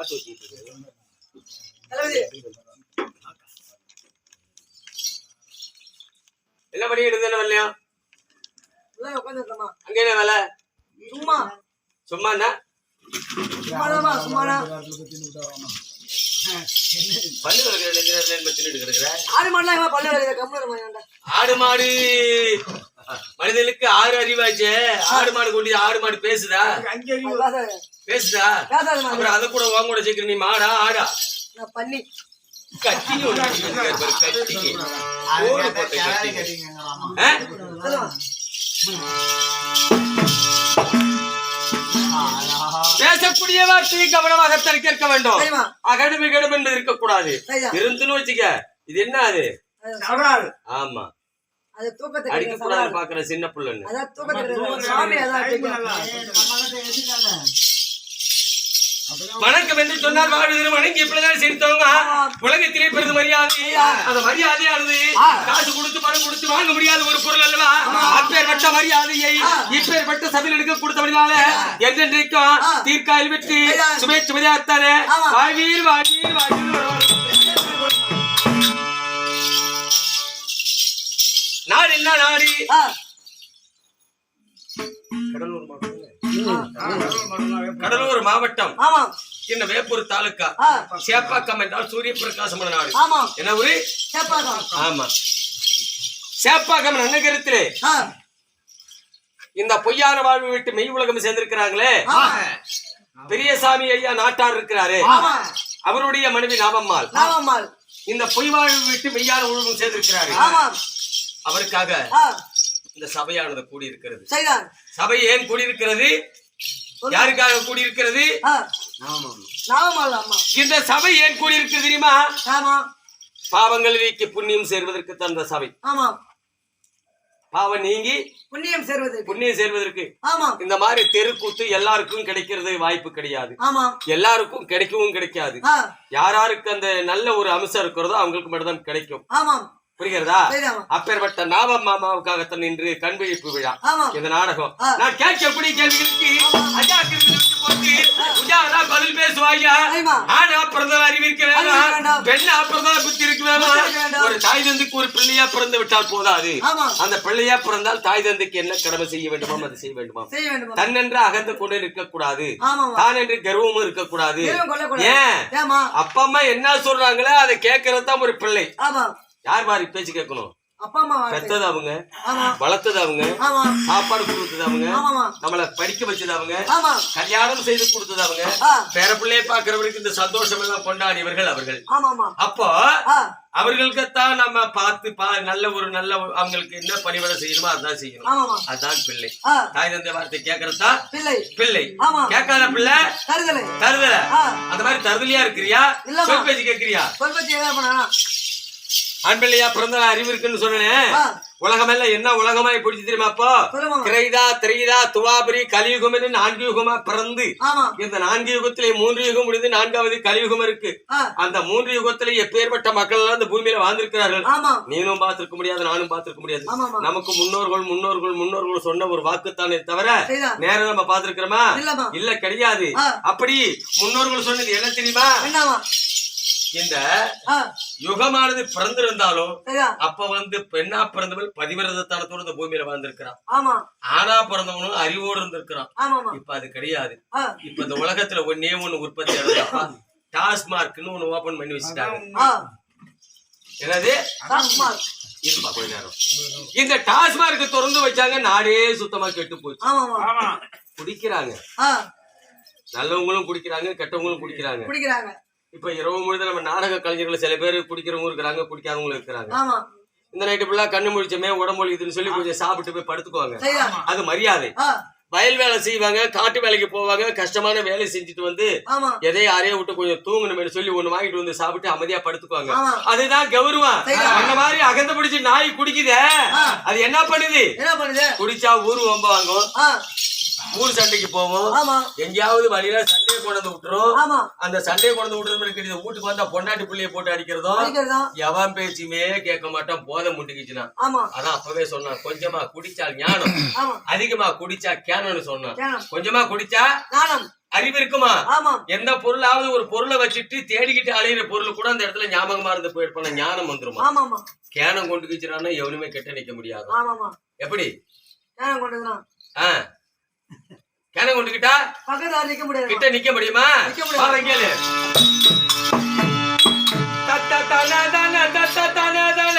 இருக்கு? தளபதி என்ன பண்ணிட்டு இருந்த வரலையா அங்க என்ன வேலை? சும்மா சும்மா என்ன சும்மாதாம்மா சும்மாடா பல்லு கிடக்குற ஆடு மாடுலாம் பல்லு இருமா ஏன்டா ஆடு மாடு. மனிதனுக்கு ஆறு அறிவாச்சே. ஆடு மாடு கொண்டு ஆடு மாடு பேசுதா? பேசாதம்மா அப்புறம் அதை கூட உன் கூட சேர்க்கிற நீ மாடா ஆடா. நான் பண்ணி பாரு, கட்டிங்க. ஓடு போட்ட? சொல்லுமா பேசக்கூடிய வார்த்தையை கவனமாக கேட்க வேண்டும். சரிம்மா. அகடு விகடும் என்று இருக்கக்கூடாது. இருந்துன்னு வச்சுக்க. இது என்ன அது? ஆமா. அது தூக்கத்துக்கு அடிக்க கிடைக்கிற கூடாது சவடால் பாக்குற சின்ன பிள்ளைன்னு வணக்கம் என்று சொன்னால் வாழ்வதிலும் வணங்கி இப்படிதான் செலுத்தவங்க உலகத்திலே பெரிது மரியாதை. அந்த மரியாதையானது காசு கொடுத்து பணம் கொடுத்து வாங்க முடியாத ஒரு பொருள் அல்லவா? அப்பேற்பட்ட மரியாதையை இப்பேற்பட்ட சபையில் எடுக்க கொடுத்தபடினால என்றென்றைக்கும் தீர்க்காயில் வெற்றி சுமை சுமதியாத்தானே வாழ்வீர் வாழ்வீர் வாழ்வீர் நாடு என்ன நாடு? கடலூர் மாவட்டம். கடலூர் மாவட்டம். ஆமா. இந்த வேப்பூர் தாலுக்கா. சேப்பாக்கம் என்றால் சூரிய பிரகாசமான நாடு. ஆமா. என்ன ஊரு? சேப்பாக்கம். ஆமா. சேப்பாக்கம் நன்னகரத்திலே இந்த பொய்யான வாழ்வு விட்டு மெய் உலகம் சேர்ந்திருக்கிறாங்களே பெரியசாமி ஐயா நாட்டார் இருக்கிறாரு. ஆமா. அவருடைய மனைவி நாமம்மாள் நாமம்மாள் இந்த பொய் வாழ்வு விட்டு மெய்யான உலகம் சேர்ந்திருக்கிறாரு. ஆமா. அவருக்காக இந்த சபையானது கூடியிருக்கிறது. சரிதான். சபை ஏன் கூடியிருக்கிறது? யாருக்காக கூடியிருக்கிறது? இந்த சபை ஏன் கூடியிருக்கிறது தெரியுமா? ஆமா. பாவங்கள் நீக்கி புண்ணியம் சேர்வதற்கு தந்த சபை. ஆமா. பாவம் நீங்கி புண்ணியம் சேர்வது புண்ணியம் சேர்வதற்கு. ஆமா. இந்த மாதிரி தெருக்கூத்து எல்லாருக்கும் கிடைக்கிறது வாய்ப்பு கிடையாது. ஆமா. எல்லாருக்கும் கிடைக்கவும் கிடைக்காது. யாராருக்கு அந்த நல்ல ஒரு அம்சம் இருக்கிறதோ அவங்களுக்கு மட்டும்தான் கிடைக்கும். ஆமாம் புரிகிறதா? அப்பேற்பட்ட நாவ மாமாவுக்காகத்தான் இன்று கண்விழிப்பு விழா. இந்த நாடகம். நான் கேட்கக்கூடிய கேள்விகளுக்கு உஜாரா பதில் சரிம்மா. ஆணா பிறந்தால் வேண்டாம். பெண்ணா பிறந்தால் புத்தி இருக்க புத்தி இருக்க வேண்டாம். வேண்டாம். ஒரு தாய் தந்தைக்கு ஒரு பிள்ளையா பிறந்து விட்டால் போதாது. அந்த பிள்ளையா பிறந்தால் தாய் தந்தைக்கு என்ன கடமை செய்ய வேண்டுமோ அதை செய்ய வேண்டுமா செய்ய வேண்டும் தன்னென்று அகந்து கொண்டு இருக்கக்கூடாது தான் என்று கர்வமும் இருக்கக்கூடாது. ஏன்? அப்பா அம்மா என்ன சொல்றாங்களோ அதை கேட்கறது தான் ஒரு பிள்ளை. யார் மாதிரி பேச்சு கேட்கணும்? அப்பா அம்மா. பெத்தது அவங்க வளர்த்தது அவங்க சாப்பாடு கொடுத்தது அவங்க நம்மள படிக்க வச்சது அவங்க கல்யாணம் செய்து கொடுத்தது அவங்க பேர பிள்ளையை பாக்குறவருக்கு இந்த சந்தோஷம் எல்லாம் கொண்டாடியவர்கள் அவர்கள். அப்போ அவர்களுக்குத்தான் நம்ம பார்த்து பா நல்ல ஒரு நல்ல அவங்களுக்கு என்ன பணிவிட செய்யணுமோ அதான் செய்யணும். அதான் பிள்ளை. தாய் தந்தை வார்த்தை கேட்கறதா? பிள்ளை. பிள்ளை. ஆமா. கேட்காத பிள்ளை? தருதலை. தருதல. அந்த மாதிரி தருதலியா இருக்கிறியா. சொல் பேச்சு கேட்கிறியா? பிள்ளையா பிறந்த அறிவு இருக்குன்னு சொன்னேன். உலகமெல்லாம் என்ன உலகமாய் பிடிச்சி தெரியுமா அப்போ? திரைதா திரைதா துவாபரி கலியுகம் என்று நான்கு யுகமா பிறந்து இந்த நான்கு யுகத்திலே மூன்று யுகம் முடிந்து நான்காவது கலியுகம் இருக்கு. அந்த மூன்று யுகத்திலே எப்பேற்பட்ட மக்கள் எல்லாம் இந்த பூமியில வாழ்ந்திருக்கிறார்கள். நீனும் பார்த்திருக்க முடியாது நானும் பார்த்திருக்க முடியாது. நமக்கு முன்னோர்கள் முன்னோர்கள் முன்னோர்கள் சொன்ன ஒரு வாக்குத்தானே தவிர நேரம் நம்ம பார்த்திருக்கிறோமா? இல்ல கிடையாது. அப்படி முன்னோர்கள் சொன்னது என்ன தெரியுமா? இந்த ஆ. யுகமானது பிறந்திருந்தாலும் அப்ப வந்து பெண்ணா பிறந்தவள் பதிவிரதத்தனத்தோட இந்த பூமியில வாழ்ந்திருக்கிறான். ஆமா. ஆணா பிறந்தவனும் அறிவோடு இருந்திருக்கிறான். ஆமாமா இப்ப அது கிடையாது. இப்ப இந்த உலகத்துல ஒன்னே ஒண்ணு உற்பத்தி ஆகுதுப்பா டாஸ்மார்க்னு ஒண்ணு ஓபன் பண்ணி வச்சுட்டாங்க. ஆ. என்னது? ராஜ்குமார் இருப்பா கொஞ்ச நேரம். இந்த டாஸ்மார்க் திறந்து வச்சாங்க நாடே சுத்தமா கெட்டு போச்சு. குடிக்கிறாங்க. நல்லவங்களும் குடிக்கிறாங்க கெட்டவங்களும் குடிக்கிறாங்க. குடிக்கிறாங்க. இப்ப இரவு முழுது நம்ம நாடக கலைஞர்கள் சில பேர் குடிக்கிறவங்க இருக்கிறாங்க குடிக்காதவங்களும் இருக்கிறாங்க. ஆமா. இந்த நைட்டு ஃபுல்லா கண்ணு முழிச்சமே உடம்பொழிக்குதுன்னு சொல்லி கொஞ்சம் சாப்பிட்டு போய் படுத்துக்குவாங்க. அது மரியாதை. வயல் வேலை செய்வாங்க காட்டு வேலைக்கு போவாங்க கஷ்டமான வேலை செஞ்சுட்டு வந்து எதையும் அறைய விட்டு கொஞ்சம் தூங்கணும்னு சொல்லி ஒண்ணு வாங்கிட்டு வந்து சாப்பிட்டு அமைதியா படுத்துக்குவாங்க. அதுதான் கௌரவம். அந்த மாதிரி அகந்த பிடிச்சி நாய் குடிக்குதே. அது என்ன பண்ணுது? என்ன பண்ணுது? குடிச்சா ஊரு வம்ப வாங்கும் ஊர் சண்டைக்கு போவோம். எங்கேயாவது வழியில சண்டையை கொண்டு விட்டுரும். ஆமா. அந்த சண்டையை கொண்டு விட்டுறது இருக்கிறது வீட்டுக்கு வந்தா பொண்டாட்டி புள்ளைய போட்டு அடிக்கிறதும் அடிக்கிறதா. எவன் பேச்சுமே கேட்க மாட்டான் போதை முண்டிக்குச்சுனா ஆமா. அதான் அப்பவே சொன்னான் கொஞ்சமா குடிச்சா ஞானம். அதிகமா குடிச்சா கேனன்னு சொன்னான். கொஞ்சமா குடிச்சா அறிவு இருக்குமா? எந்த பொருளாவது ஒரு பொருளை வச்சுட்டு தேடிக்கிட்டு அலையிற பொருள் கூட அந்த இடத்துல ஞாபகமா இருந்து போயிருப்பான ஞானம் வந்துருமா? கேனம் கொண்டு கிச்சுறான்னா எவனுமே கெட்ட நிக்க முடியாது? எப்படி? கேனம் கொண்டுகிட்டா பக்கத்துல நிக்க முடியாது? கிட்ட நிக்க முடியுமா? நிக்க முடியாது. கேளு. தத்த தன தன தன தன தன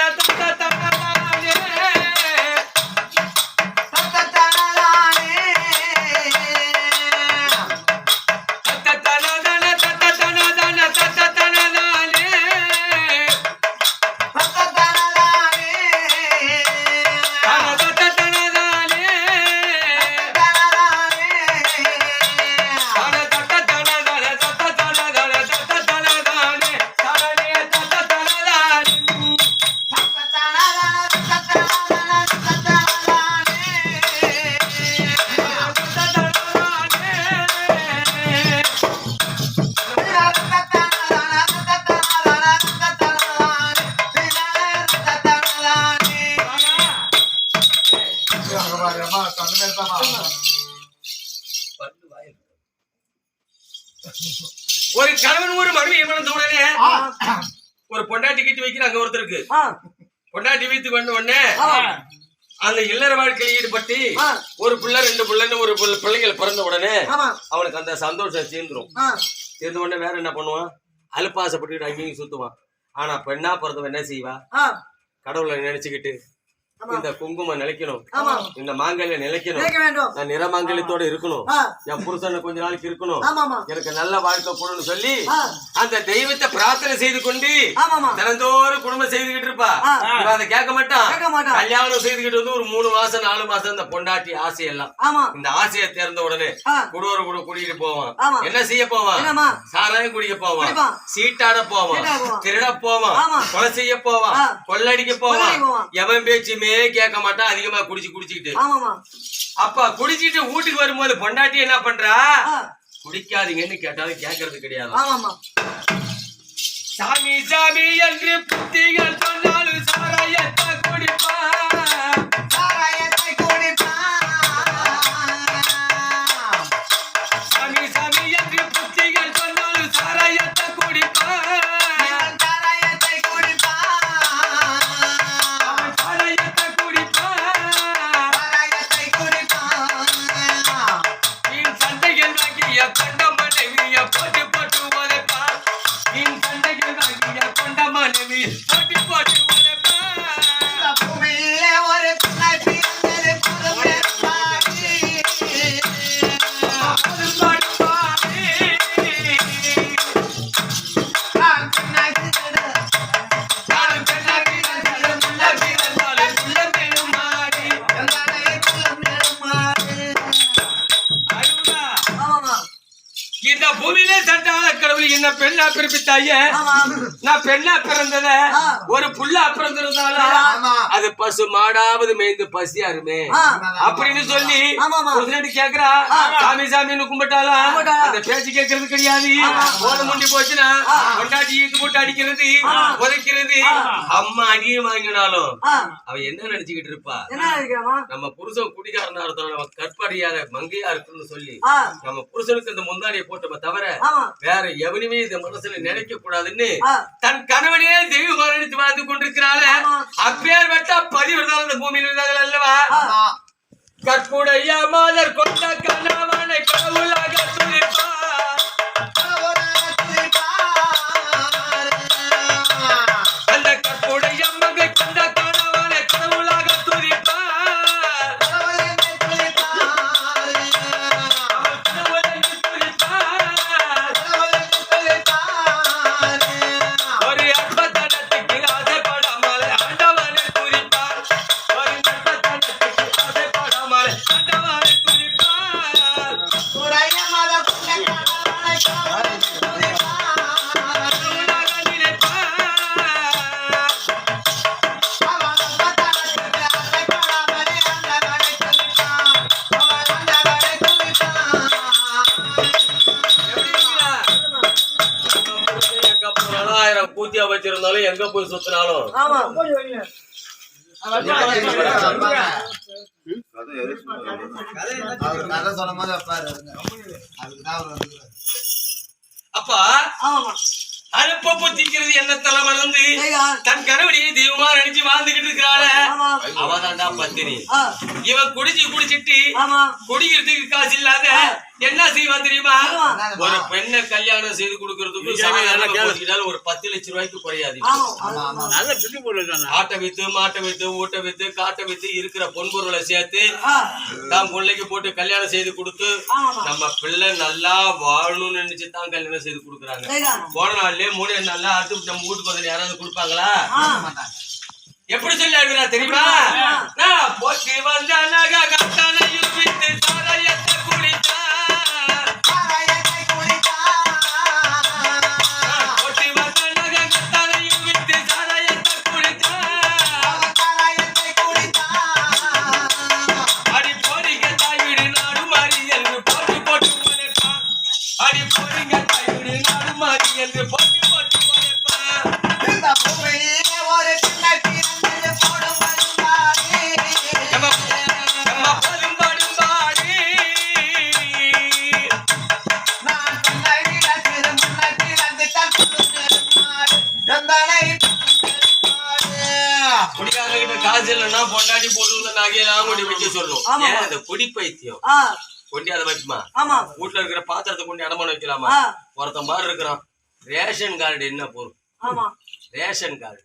ஒரு கணவன் ஒரு மனைவி மணந்த உடனே ஒரு பொண்டாட்டி கட்டி வைக்கிறாங்க ஒருத்தருக்கு. பொண்டாட்டி வீட்டுக்கு வந்த உடனே அந்த இல்லற வாழ்க்கையில் ஈடுபட்டு. ஒரு பிள்ளை ரெண்டு பிள்ளைன்னு ஒரு பிள்ளை- பிள்ளைகள் பிறந்த உடனே அவனுக்கு அந்த சந்தோஷம் தீர்ந்துரும். ஆ. தீர்ந்த உடனே வேற என்ன பண்ணுவான் அலுப்பாசப்பட்டுக்கிட்டு அங்கேயும் சுத்துவான் ஆனா பெண்ணா பிறந்தவன் என்ன செய்வா? கடவுளை நினைச்சுக்கிட்டு. இந்த குங்குமம் நிலைக்கணும். இந்த மாங்கல்யம் நிலைக்கணும். நான் நிறமாங்கல்யத்தோட இருக்கணும். என் புருஷனை கொஞ்ச நாளைக்கு இருக்கணும். எனக்கு நல்ல வாழ்க்கை கொடுன்னு சொல்லி அந்த தெய்வத்தை பிரார்த்தனை செய்து கொண்டு தினந்தோறும் குடும்பம் செய்துகிட்டு இருப்பா. அதை கேட்க மாட்டான். கல்யாணம் செய்துகிட்டு வந்து ஒரு மூணு மாசம் நாலு மாசம் இந்த பொண்டாட்டி ஆசையெல்லாம். ஆமா. இந்த ஆசையை தேர்ந்த உடனே குடுவர கூட கூட்டிட்டு போவான். என்ன செய்ய போவான்? சாராயம் குடிக்க போவான். சீட்டாட போவான். திருட போவான். கொலை செய்ய போவான். கொள்ளடிக்க போவான். எவன் பேச்சுமே கேட்க மாட்டான் அதிகமா குடிச்சு குடிச்சுக்கிட்டு. அப்ப குடிச்சிட்டு வீட்டுக்கு வரும்போது பொண்டாட்டி என்ன பண்றா? குடிக்காதீங்கன்னு கேட்டாலும் கேட்கறது கிடையாது. சாமி சாமி என்று புத்திகள் பெண்ணா பிறப்பித்தாய ஆமா நான் பெண்ணா பிறந்தத. ஒரு புல்லா பிறந்திருந்தாலும் ஆமா. அது பசு மாடாவது மேய்ந்து பசியாருமே அப்படின்னு சொல்லி. புருஷனடி கேக்குறா சாமி சாமின்னு கும்பிட்டாளா? அந்த பேச்சு கேட்கறது கிடையாது. போன முண்டி போச்சுன்னா கொண்டாட்டி ஈத்து போட்டு அடிக்கிறது உதைக்கிறது அம்மா அடியும் வாங்கினாலும் அவ என்ன நினைச்சுக்கிட்டு இருப்பா? நம்ம புருஷன் குடிகாரனா இருந்தாலும் நம்ம கற்பறியாத மங்கையா இருக்குன்னு சொல்லி நம்ம புருஷனுக்கு இந்த முந்தானியை போட்டோமே தவிர வேற எவனுமே இந்த மனசுல நினைக்க கூடாதுன்னு தன் கணவனே தெய்வமாக நினைத்து வாழ்ந்து கொண்டிருக்கிறாள். அப்பேற்பட்ட பதிவிரதால் இந்த பூமியில் இருந்தார்கள் அல்லவா? கற்புடைய மாதர் கொண்ட கணவனை கடவுளாக துதிப்பார் அதுக்குதான் அவர் வந்துருக்காரு. அப்பா அனுப்ப புத்திக்கிறது என்ன தலை மறந்து தன் கணவடியை தெய்வமா நினைச்சு வாழ்ந்துகிட்டு இருக்கிறாள. ஆமா. அவதான்டா பத்தினி. இவன் குடிச்சு குடிச்சிட்டு ஆமா. குடிக்கிறதுக்கு காசு இல்லாத என்ன செய்வான் தெரியுமா. ஒரு பெண்ணை கல்யாணம் செய்து கொடுக்கறதுக்கு சாதாரண ஒரு பத்து லட்சம் ரூபாய்க்கு குறையாது. ஆட்டை வித்து மாட்டை வித்து ஊட்ட வித்து காட்டை வித்து இருக்கிற பொன்பொருளை சேர்த்து தான் பிள்ளைக்கு போட்டு கல்யாணம் செய்து கொடுத்து நம்ம பிள்ளை நல்லா வாழணும்னு நினைச்சு தான் கல்யாணம் செய்து கொடுக்குறாங்க. போன நாள்லயே மூணு நாள்ல அடுத்து நம்ம வீட்டுக்கு வந்து யாராவது கொடுப்பாங்களா. எப்படி சொல்லி தெரியுமா? இல்லைன்னா பொண்டாட்டி போட்டு நகையெல்லாம் கொண்டு வைக்க ஆமா. ஏன் அந்த குடி பைத்தியம்? கொண்டு அதை ஆமா. வீட்டுல இருக்கிற பாத்திரத்தை கொண்டு அடமான வைக்கலாமா? ஆ. ஒருத்தன் மாதிரி இருக்கிறான். ரேஷன் கார்டு என்ன பொருள்? Ration card.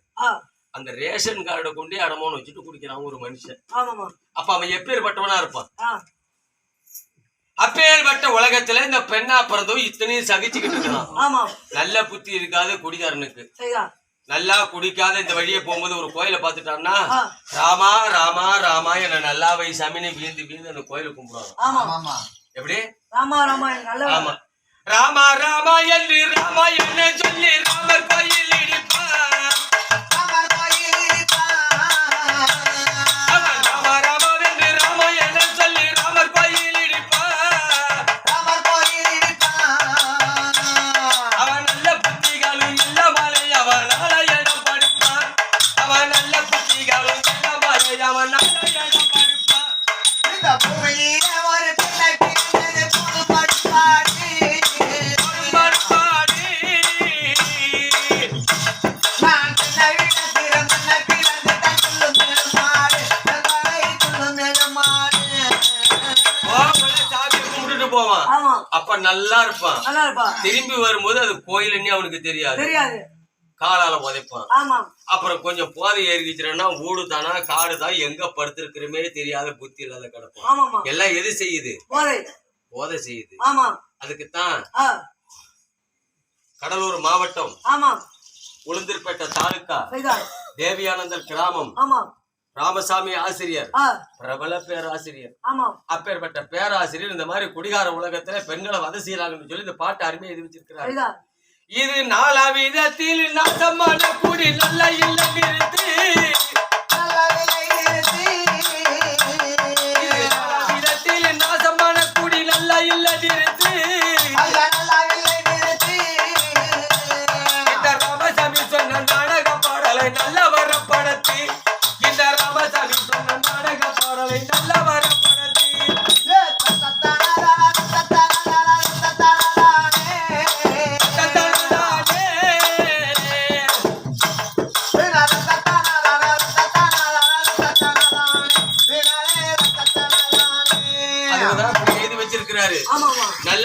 அந்த ரேஷன் கார்டை கொண்டு அடமான வச்சுட்டு குடிக்கிறான் ஒரு மனுஷன். அப்ப அவன் எப்பேற்பட்டவனா இருப்பான்? அப்பேற்பட்ட உலகத்துல இந்த பெண்ணா பிறந்தும் இத்தனையும் சகிச்சுக்கிட்டு இருக்கிறான். ஆமா. நல்ல புத்தி இருக்காது குடிகாரனுக்கு. நல்லா குடிக்காத இந்த வழியே போகும்போது ஒரு கோயிலை பார்த்துட்டான்னா. ராமா ராமா ராமா என்ன நல்லா வை சாமின்னு வீந்து வீந்து அந்த கோயிலை கும்பிடுவாங்க. ஆமா. ஆமா. எப்படி? ராமா ராமா நல்ல ஆமா. ராமா ராமா என்று ராமா என்ன சொல்லி ராமர் கோயில் அப்ப நல்லா இருப்பான். நல்லா இருப்பா திரும்பி வரும்போது அது கோயிலுன்னே அவனுக்கு தெரியாது. தெரியாது. காலால உதைப்பான் ஆமா அப்புறம் கொஞ்சம் போதை ஏறிக்கிச்சுன்னா ஊடு தானா காடு தான் எங்க படுத்திருக்கிறமே தெரியாத புத்தி இல்லாத கிடப்பான். எல்லாம் எது செய்யுது? போதை. செய்யுது. ஆமா அதுக்குத்தான் கடலூர் மாவட்டம் ஆமா உளுந்தூர்பேட்டை தாலுக்கா தேவியானந்தர் கிராமம் ஆமா ராமசாமி ஆசிரியர். பிரபல பேராசிரியர். அப்பேற்பட்ட பேராசிரியர் இந்த மாதிரி குடிகார உலகத்துல பெண்களை வதை செய்யறாங்கன்னு சொல்லி இந்த பாட்டு அருமையை எழுதி வச்சிருக்கிறார் இது நாலாவிதத்தில் நாசமான குடி நல்ல இல்ல நிறுத்து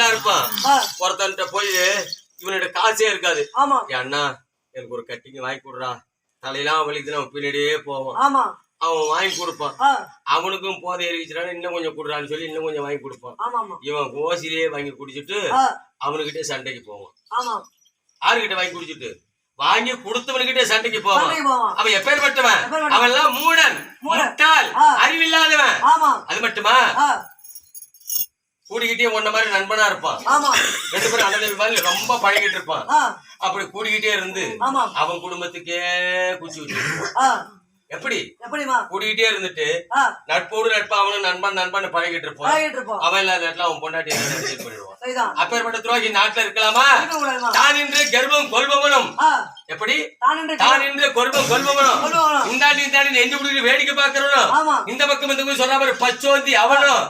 நல்லா இருப்பான். ஒருத்தன்ட்ட போய் இவனோட காசே இருக்காது. ஆமா. "ஏய் அண்ணா எனக்கு ஒரு கட்டிங்க வாங்கி கொடுறா. தலையெல்லாம் வலிக்குது அவன் பின்னாடியே போவான். ஆமா. அவன் வாங்கி கொடுப்பான். அவனுக்கும் போதை எரிக்கிறான்னு இன்னும் கொஞ்சம் கொடுறான்னு சொல்லி இன்னும் கொஞ்சம் வாங்கி கொடுப்பான். இவன் ஓசிலேயே வாங்கி குடிச்சிட்டு அவனுக்கிட்டே சண்டைக்கு போவான். யாருக்கிட்ட வாங்கி குடிச்சிட்டு வாங்கி கொடுத்தவனுக்கிட்டே சண்டைக்கு போவான். அவன் எப்பேற்பட்டவன்? அவன் எல்லாம் மூடன். முட்டாள். அறிவில்லாதவன். அது மட்டுமா? கூடிக்கிட்டே உன்ன மாதிரி நண்பனா இருப்பான். ஆமா. ரெண்டு பேரும் அண்ணன் மாதிரி ரொம்ப பழகிட்டு இருப்பான். அப்படி கூடிக்கிட்டே இருந்து அவன் குடும்பத்துக்கே குச்சி வச்சு ஆ. எப்படி? எப்படிமா இருந்துட்டு நட்போடு நட்பா அவனும் நண்பன் நண்பன் பழகிட்டு இருப்பான். அவன் இல்லாத நேரத்துல அவன் பொண்டாட்டி பண்ணிடுவான் அப்பேற்பட்ட துரோகி நாட்டுல இருக்கலாமா? தான் இன்று கர்ப்பம் கொள்பவனும். ஆ. எப்படி? தான் கொள்வ கொள்பவனும். கொள்பவனும். இந்தாண்டி இந்தாண்டி நெஞ்சு பிடிச்சி வேடிக்கை பார்க்கிறவனும். ஆமா. இந்த பக்கம் இந்த சொன்ன மாதிரி பச்சோந்தி அவனும்.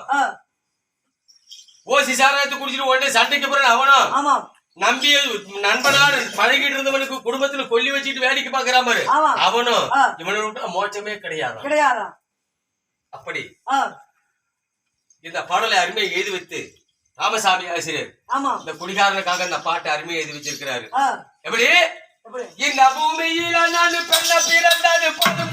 ஆ, ஓசி சாராயத்தை குடிச்சிட்டு உடனே சண்டைக்கு போறான் அவனும் ஆமா. நம்பிய நண்பனாடு பழகிட்டு இருந்தவனுக்கு குடும்பத்துல கொல்லி வச்சுட்டு வேடிக்கை பாக்குறான் பாரு. அவனும். இவனை மோட்சமே கிடையாது கிடையாதா அப்படி. இந்த பாடலை அருமையை எழுதி வைத்து ராமசாமி ஆசிரியர் ஆமா. இந்த குடிகாரனுக்காக இந்த பாட்டை அருமையை எழுதி வச்சிருக்கிறாரு. எப்படி? இந்த பூமியில நான் பெண்ண பிறந்தது பொதும்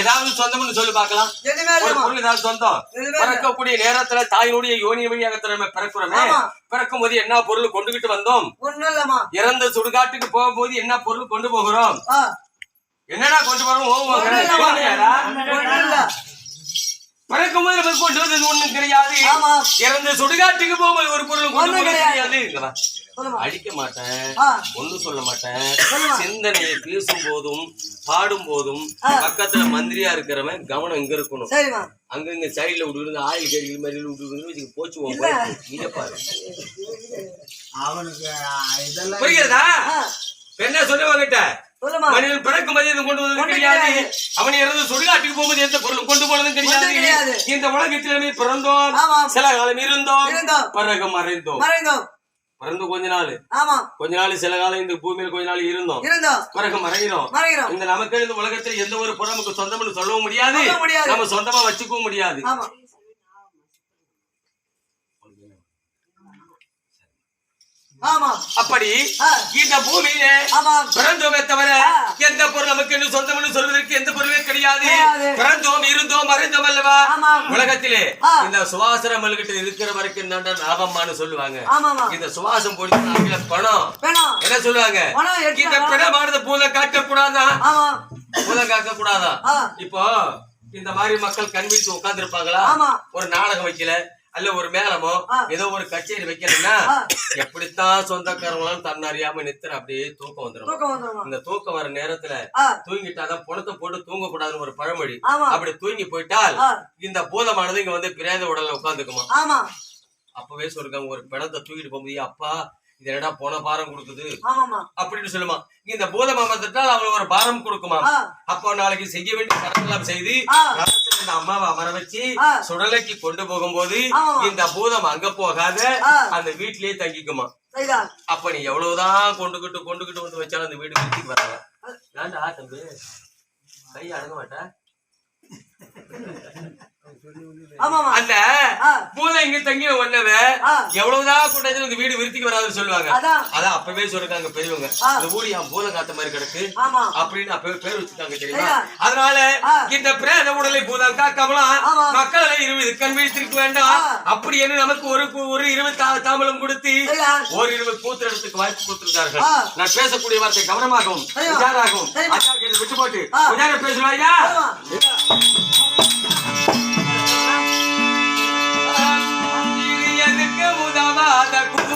ஏதாவது சொந்தம்னு சொல்லி பார்க்கலாம். ஒரு. பொருள் ஏதாவது சொந்தம். பிறக்கக்கூடிய நேரத்துல தாயினுடைய யோனி வழியாக நம்ம பிறக்கிறோமே. பிறக்கும் போது என்ன பொருள் கொண்டுகிட்டு வந்தோம்? இறந்த சுடுகாட்டுக்கு போகும்போது என்ன பொருள் கொண்டு போகிறோம்? என்னடா கொண்டு போறோம்? பிறக்கும் போது கொண்டு வந்தது ஒண்ணும் கிடையாது. இறந்த சுடுகாட்டுக்கு போகும்போது ஒரு பொருள் கொண்டு கிடையாது. இங்க அடிக்க மாட்டேன் ஒண்ணும் சொல்ல மாட்டேன். சிந்தனையை பேசும் போதும் பாடும் போதும். பக்கத்துல மந்திரியா இருக்கிறவன் கவனம் இங்க இருக்கணும். சரிம்மா. அங்கங்க சைடுல விட்டு ஆயில் கறிக்கிற மாதிரி விட்டு வச்சுக்க போச்சு. இங்க பாரு. அவனுக்கு ஆ, என்ன சொல்லுவாங்கிட்ட சொல்லுமா? மனிதன் பிறக்கும் போது இது கொண்டு வந்தது கிடையாது. அவன் இறந்து சுடுகாட்டுக்கு போகும்போது எந்த பொருளும் கொண்டு போனதும் கிடையாது. இந்த உலகத்திலே பிறந்தோம். சில காலம் இருந்தோம். இருந்தோம். பிறகு மறைந்தோம். மறைந்தோம். பிறந்து கொஞ்ச நாள். ஆமா. கொஞ்ச நாள் சில காலம் இந்த பூமியில கொஞ்ச நாள் இருந்தோம். இருந்தோம். பிறகு மறைகிறோம். மறைகிறோம். இந்த நமக்கு இந்த உலகத்தில் எந்த ஒரு பொருள் நமக்கு சொந்தம்னு சொல்லவும் முடியாது. சொல்ல முடியாது. நம்ம சொந்தமா வச்சுக்கவும் முடியாது. ஆமா அப்படி. இந்த பூமியில பிறந்தோமே தவிர. எந்த பொருள் நமக்கு சொந்தம்னு சொல்வதற்கு எந்த பொருளுமே கிடையாது. பிறந்தோம் இருந்தோம் மறைந்தோம் அல்லவா. உலகத்திலே. இந்த சுவாசரம் மல்கிட்ட இருக்கிற வரைக்கும் தான் லாபமானு சொல்லுவாங்க இந்த சுவாசம் போடுறது பணம் என்ன சொல்லுவாங்க இந்த. பிணமானது பூதம் காக்க கூடாதா ஆமா பூதம் காக்க கூடாதா ஆ. இப்போ இந்த மாதிரி மக்கள் விழித்து உட்கார்ந்து இருப்பாங்களா. ஒரு நாடகம் வைக்கல அல்ல ஒரு மேளமோ ஆ. ஏதோ ஒரு கச்சேரி வைக்கலன்னா ஆ. எப்படித்தான் சொந்தக்காரங்களும் தன்னறியாம நித்திர அப்படியே தூக்கம் வந்துடும் இந்த தூக்கம் வர நேரத்துல தூங்கிட்டாதான் பணத்தை போட்டு தூங்க கூடாதுன்னு ஒரு பழமொழி. அப்படி தூங்கி போயிட்டால் இந்த பூதமானது இங்க வந்து பிரேத உடல்ல உட்காந்துக்குமா? அப்பவே சொல்றாங்க ஒரு பிணத்தை தூக்கிட்டு போகும்போது அப்பா இது என்னடா போன பாரம் கொடுக்குது? அப்படின்னு சொல்லுமா. இந்த பூதம் அமர்ந்துட்டால் அவள் ஒரு பாரம் கொடுக்குமா அப்போ நாளைக்கு செய்ய வேண்டிய கடத்தெல்லாம் செய்து இந்த அம்மாவை அமர வச்சு. சுடலைக்கு கொண்டு போகும்போது. இந்த பூதம் அங்க போகாத. அந்த வீட்லயே தங்கிக்குமா. அப்ப நீ எவ்வளவுதான் கொண்டுகிட்டு கொண்டுகிட்டு வந்து வச்சாலும் அந்த வீடு வீட்டுக்கு வராங்க ஏன்டா தம்பி? கை அடங்க மாட்டா அந்த பூதம் இங்க தங்கி ஒன்னவ. எவ்வளவுதான் கொண்டாச்சு இந்த வீடு விருத்திக்கு வராதுன்னு சொல்லுவாங்க அதான் அப்பவே சொல்லிருக்காங்க பெரியவங்க. இந்த ஊடி என் பூதம் காத்த மாதிரி கிடக்கு அப்படின்னு அப்பவே பேர் வச்சுட்டாங்க தெரியுமா. அதனால. இந்த பிரேத உடலை பூதம் காக்காமலாம். மக்களை இருபது கண் விழித்திருக்க வேண்டாம். அப்படி என்று நமக்கு ஒரு ஒரு இருபது தாம்பலம் கொடுத்து. ஒரு இருபது கூத்திரத்துக்கு வாய்ப்பு கொடுத்திருக்கார்கள். நான் பேசக்கூடிய வார்த்தை கவனமாகவும். உஜாராகவும் விட்டு போட்டு. உஜார பேசுவாயா Father.